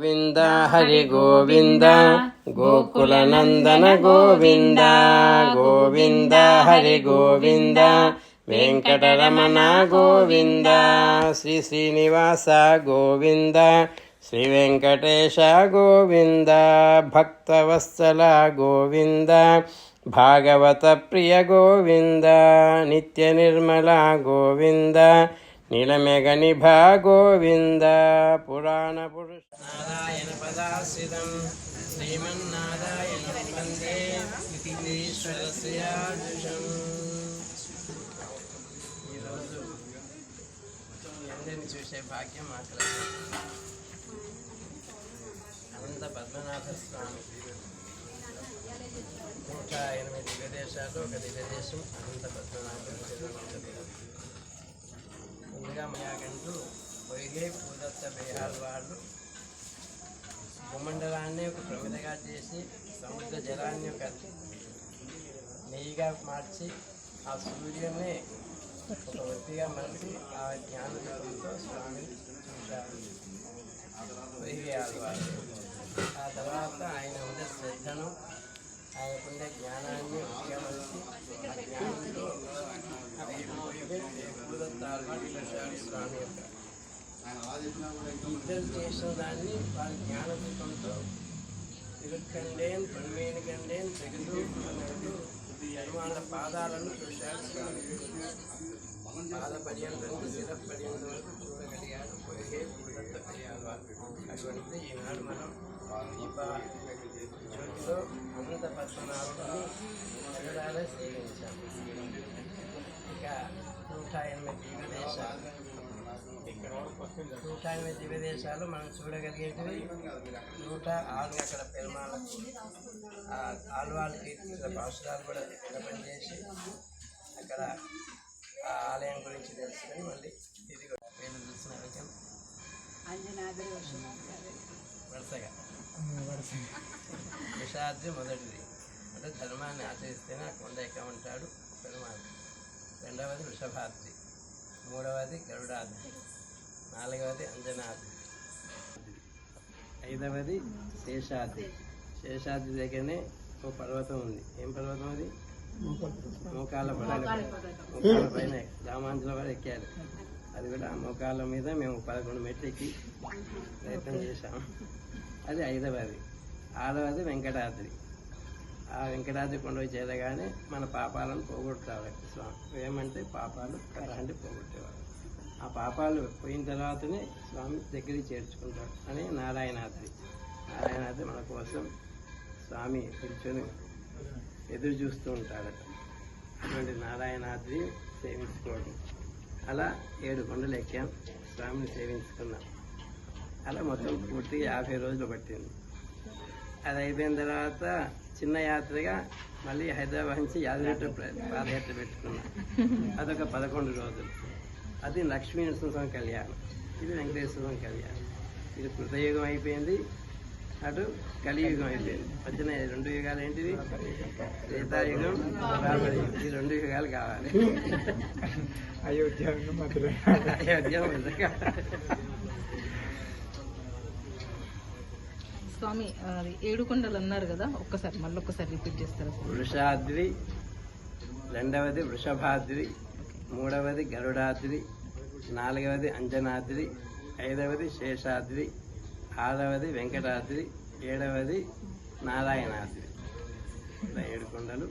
గోవింద హరి గోవింద గోకులనందన గోవింద గోవింద హరి గోవింద వెంకటరమణ గోవింద శ్రీ శ్రీనివాస గోవింద శ్రీ వెంకటేశ గోవింద భక్తవత్సల గోవింద భాగవత ప్రియ గోవింద నిత్య నిర్మల గోవింద నీలమేఘనిభ గోవింద పురాణ పురుష నారాయణ పదాశ్రితం శ్రీమన్నారాయణ వందే ఈశ్వరస్యాజుషం ఈరోజు అందరిని చూసే భాగ్యం మాకు అనంత పద్మనాభ స్వామి. నూట ఎనిమిది దివ్యదేశాలు ఒక దివ్యదేశం అనంత పద్మనాభ ముందుగా మయాగంటూ పొయ్గే బీహార్ వాళ్ళు భూమండలాన్ని ఒక ప్రమిదగా చేసి సముద్ర జలాన్ని ఒక నెయ్యిగా మార్చి ఆ సూర్యుని ఒక వ్యక్తిగా మలిచి ఆ జ్ఞానంతో స్వామిని చూశారు ఆ తర్వాత ఆయన ఉండే శ్రద్ధను ఆయనకుండే జ్ఞానాన్ని ఉపయోగించి ఆ జ్ఞానంతో స్వామి యొక్క ఇద్దరు చేసిన దాన్ని వాళ్ళ జ్ఞానదీపంతో తిరుక్కండే పడివేని కండేన్ తెగులు అన్నట్టు హనుమాన్ల పాదాలను చూశారు పాద పర్యంతం శిర పర్యంతం వరకు చూడగలిగాడు. పోయే భూదత్త పర్యాలు అటువంటి ఈనాడు మనం దీప జ్యోతిలో అనంత పద్మనాభుని ఎగరాలే సేవించాం ఇక నూట ఎనభై దేశాలు. నూట ఎనిమిది దివ్యదేశాలు మనం చూడగలిగేటివి. నూట ఆరు అక్కడ పెరుమాలకు ఆ ఆల్వాళ్ళకి ఇచ్చిన పాఠశాలు కూడా విన్నపం చేసి అక్కడ ఆ ఆలయం గురించి తెలుసుకొని మళ్ళీ తిరిగి పేరు చూసిన విషయం. వరుసగా. విషాద్రి మొదటిది. అంటే ధర్మాన్ని ఆచరిస్తేనే ఆ కొండ ఎక్క ఉంటాడు? పెరుమాళ్. రెండవది వృషభాద్రి. మూడవది గరుడాద్రి. నాలుగవది అంజనాద్రి ఐదవది శేషాద్రి. శేషాద్రి దగ్గరనే ఒక పర్వతం ఉంది. ఏం పర్వతం అది? మోకాళ్ళ పైన మోకాళ్ళ పైన. రామాంజల వారు ఎక్కారు. అది కూడా ఆ మోకాళ్ళ మీద మేము పదకొండు మెట్లు ఎక్కి ప్రయత్నం చేశాము. అది ఐదవది. ఆరవది వెంకటాద్రి. ఆ వెంకటాద్రి కొండకు చేరగానే మన పాపాలను పోగొట్టాలి స్వామి. ఏమంటే పాపాలు కరాంటి పోగొట్టేవారు. ఆ పాపాలు పోయిన తర్వాతనే స్వామి దగ్గరికి చేర్చుకుంటాడు అని నారాయణాద్రి. నారాయణాద్రి మన కోసం స్వామి పిలుచుని ఎదురు చూస్తూ ఉంటాడట అటువంటి నారాయణాద్రి సేవించుకోవడం అలా ఏడు కొండలు ఎక్కాం స్వామిని సేవించుకున్నాం. అలా మొత్తం పూర్తిగా యాభై రోజులు పట్టింది. అది అయిపోయిన తర్వాత చిన్న యాత్రగా మళ్ళీ హైదరాబాద్ నుంచి యాదగిరి పాదయాత్ర పెట్టుకున్నాం. అదొక పదకొండు రోజులు. అది లక్ష్మీ నరసింహస్వామి కళ్యాణం. ఇది వెంకటేశ్వర స్వామి కళ్యాణం. ఇది కృతయుగం అయిపోయింది. అటు కలియుగం అయిపోయింది. వచ్చిన రెండు యుగాలు ఏంటిది? త్రేతాయుగం ద్వాపరయుగం. ఈ రెండు యుగాలు కావాలి. అయోధ్య అయోధ్య. స్వామి అది ఏడు కొండలు అన్నారు కదా ఒక్కసారి మళ్ళీ ఒక్కసారి రిపీట్ చేస్తారా? వృషాద్రి రెండవది వృషభాద్రి మూడవది గరుడాద్రి నాలుగవది అంజనాద్రి ఐదవది శేషాద్రి ఆరవది వెంకటాద్రి ఏడవది నారాయణాద్రి. ఇలా ఏడు కొండలు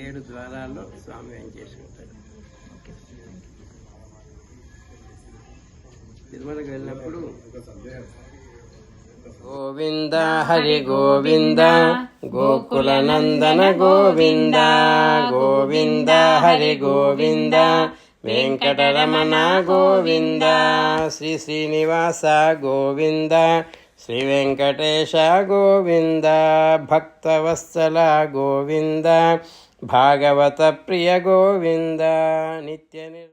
ఏడు ద్వారాల్లో స్వామి వెంచేసుకుంటాడు ఓకే తిరుమలకి వెళ్ళినప్పుడు గోవింద హరి గోవింద గోకుల నందన గోవింద గోవింద హరి గోవింద వెంకటరమణ గోవింద. శ్రీ శ్రీనివాస గోవింద. శ్రీ వెంకటేశ గోవింద. భక్తవత్సల గోవింద. భాగవత ప్రియ గోవింద. నిత్య నిర్